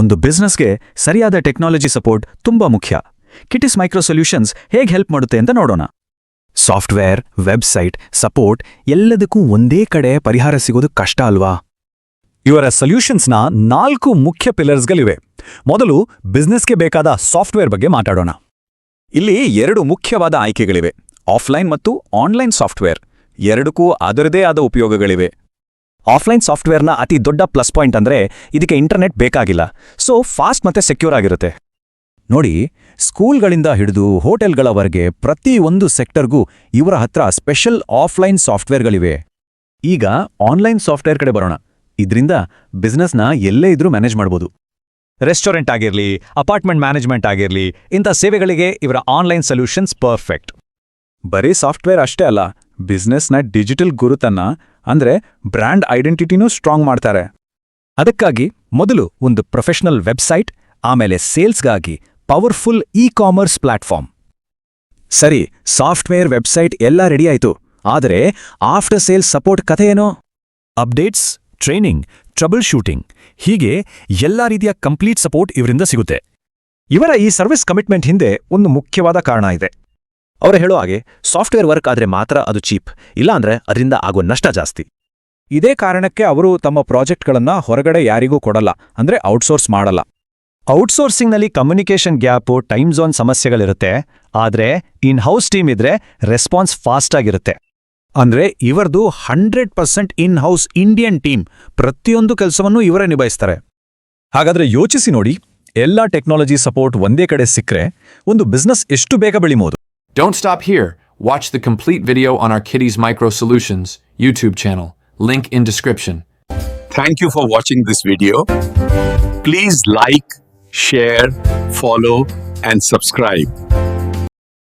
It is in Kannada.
ಒಂದು ಬಿಸ್ನೆಸ್ಗೆ ಸರಿಯಾದ ಟೆಕ್ನಾಲಜಿ ಸಪೋರ್ಟ್ ತುಂಬಾ ಮುಖ್ಯ. ಕಿಟಿಸ್ ಮೈಕ್ರೋ ಸೊಲ್ಯೂಷನ್ಸ್ ಹೇಗೆ ಹೆಲ್ಪ್ ಮಾಡುತ್ತೆ ಅಂತ ನೋಡೋಣ. ಸಾಫ್ಟ್ವೇರ್ ವೆಬ್ಸೈಟ್ ಸಪೋರ್ಟ್ ಎಲ್ಲದಕ್ಕೂ ಒಂದೇ ಕಡೆ ಪರಿಹಾರ ಸಿಗೋದು ಕಷ್ಟ ಅಲ್ವಾ? ಇವರ ಸೊಲ್ಯೂಷನ್ಸ್ನ ನಾಲ್ಕು ಮುಖ್ಯ ಪಿಲ್ಲರ್ಸ್ಗಳಿವೆ ಮೊದಲು ಬಿಸ್ನೆಸ್ಗೆ ಬೇಕಾದ ಸಾಫ್ಟ್ವೇರ್ ಬಗ್ಗೆ ಮಾತಾಡೋಣ. ಇಲ್ಲಿ ಎರಡು ಮುಖ್ಯವಾದ ಆಯ್ಕೆಗಳಿವೆ. ಆಫ್ಲೈನ್ ಮತ್ತು ಆನ್ಲೈನ್ ಸಾಫ್ಟ್ವೇರ್ ಎರಡಕ್ಕೂ ಅದರದೇ ಆದ ಉಪಯೋಗಗಳಿವೆ. ಆಫ್ಲೈನ್ ಸಾಫ್ಟ್ವೇರ್ನ ಅತಿ ದೊಡ್ಡ ಪ್ಲಸ್ ಪಾಯಿಂಟ್ ಅಂದ್ರೆ ಇದಕ್ಕೆ ಇಂಟರ್ನೆಟ್ ಬೇಕಾಗಿಲ್ಲ. ಸೊ, ಫಾಸ್ಟ್ ಮತ್ತೆ ಸೆಕ್ಯೂರ್ ಆಗಿರುತ್ತೆ. ನೋಡಿ, ಸ್ಕೂಲ್ಗಳಿಂದ ಹಿಡಿದು ಹೋಟೆಲ್ಗಳವರೆಗೆ ಪ್ರತಿ ಒಂದು ಸೆಕ್ಟರ್ಗೂ ಇವರ ಹತ್ರ ಸ್ಪೆಷಲ್ ಆಫ್ಲೈನ್ ಸಾಫ್ಟ್ವೇರ್ಗಳಿವೆ. ಈಗ ಆನ್ಲೈನ್ ಸಾಫ್ಟ್ವೇರ್ ಕಡೆ ಬರೋಣ. ಇದರಿಂದ ಬಿಸ್ನೆಸ್ನ ಎಲ್ಲೇ ಇದ್ರೂ ಮ್ಯಾನೇಜ್ ಮಾಡ್ಬೋದು. ರೆಸ್ಟೋರೆಂಟ್ ಆಗಿರಲಿ, ಅಪಾರ್ಟ್ಮೆಂಟ್ ಮ್ಯಾನೇಜ್ಮೆಂಟ್ ಆಗಿರಲಿ, ಇಂಥ ಸೇವೆಗಳಿಗೆ ಇವರ ಆನ್ಲೈನ್ ಸೊಲ್ಯೂಷನ್ಸ್ ಪರ್ಫೆಕ್ಟ್. ಬರೀ ಸಾಫ್ಟ್ವೇರ್ ಅಷ್ಟೇ ಅಲ್ಲ ಬಿಸ್ನೆಸ್ನ ಡಿಜಿಟಲ್ ಗುರುತನ್ನ ಅಂದ್ರೆ ಬ್ರ್ಯಾಂಡ್ ಐಡೆಂಟಿಟಿನೂ ಸ್ಟ್ರಾಂಗ್ ಮಾಡ್ತಾರೆ. ಅದಕ್ಕಾಗಿ ಮೊದಲು ಒಂದು ಪ್ರೊಫೆಷನಲ್ ವೆಬ್ಸೈಟ್, ಆಮೇಲೆ ಸೇಲ್ಸ್ಗಾಗಿ ಪವರ್ಫುಲ್ ಇ ಕಾಮರ್ಸ್ ಪ್ಲಾಟ್ಫಾರ್ಮ್. ಸರಿ, ಸಾಫ್ಟ್ವೇರ್ ವೆಬ್ಸೈಟ್ ಎಲ್ಲ ರೆಡಿ ಆಯಿತು. ಆದರೆ ಆಫ್ಟರ್ ಸೇಲ್ಸ್ ಸಪೋರ್ಟ್ ಕಥೆ ಏನೋ? ಅಪ್ಡೇಟ್ಸ್, ಟ್ರೈನಿಂಗ್ ಟ್ರಬಲ್ ಶೂಟಿಂಗ್ ಹೀಗೆ ಎಲ್ಲ ರೀತಿಯ ಕಂಪ್ಲೀಟ್ ಸಪೋರ್ಟ್ ಇವರಿಂದ ಸಿಗುತ್ತೆ. ಇವರ ಈ ಸರ್ವಿಸ್ ಕಮಿಟ್ಮೆಂಟ್ ಹಿಂದೆ ಒಂದು ಮುಖ್ಯವಾದ ಕಾರಣ ಇದೆ. ಅವರು ಹೇಳೋ ಹಾಗೆ ಸಾಫ್ಟ್ವೇರ್ ವರ್ಕ್ ಆದ್ರೆ ಮಾತ್ರ ಅದು ಚೀಪ್, ಇಲ್ಲಾಂದ್ರೆ ಅದರಿಂದ ಆಗೋ ನಷ್ಟ ಜಾಸ್ತಿ. ಇದೇ ಕಾರಣಕ್ಕೆ ಅವರು ತಮ್ಮ ಪ್ರಾಜೆಕ್ಟ್ಗಳನ್ನು ಹೊರಗಡೆ ಯಾರಿಗೂ ಕೊಡಲ್ಲ, ಅಂದ್ರೆ ಔಟ್ಸೋರ್ಸ್ ಮಾಡಲ್ಲ. ಔಟ್ಸೋರ್ಸಿಂಗ್ನಲ್ಲಿ ಕಮ್ಯುನಿಕೇಷನ್ ಗ್ಯಾಪು, ಟೈಮ್ ಝೋನ್ ಸಮಸ್ಯೆಗಳಿರುತ್ತೆ, ಆದ್ರೆ ಇನ್ ಹೌಸ್ ಟೀಮ್ ಇದ್ರೆ ರೆಸ್ಪಾನ್ಸ್ ಫಾಸ್ಟ್ ಆಗಿರುತ್ತೆ. ಅಂದ್ರೆ ಇವರದು hundred percent in house Indian team, ಪ್ರತಿಯೊಂದು ಕೆಲಸವನ್ನು ಇವರೇ ನಿಭಾಯಿಸ್ತಾರೆ. ಹಾಗಾದ್ರೆ ಯೋಚಿಸಿ ನೋಡಿ, ಎಲ್ಲಾ ಟೆಕ್ನಾಲಜಿ ಸಪೋರ್ಟ್ ಒಂದೇ ಕಡೆ ಸಿಕ್ಕರೆ ಒಂದು ಬಿಸ್ನೆಸ್ ಎಷ್ಟು ಬೇಗ ಬೆಳಿಬಹುದು Don't stop here. Watch the complete video on our Kitty's Micro Solutions YouTube channel. Link in description. Thank you for watching this video. Please like, share, follow, and subscribe.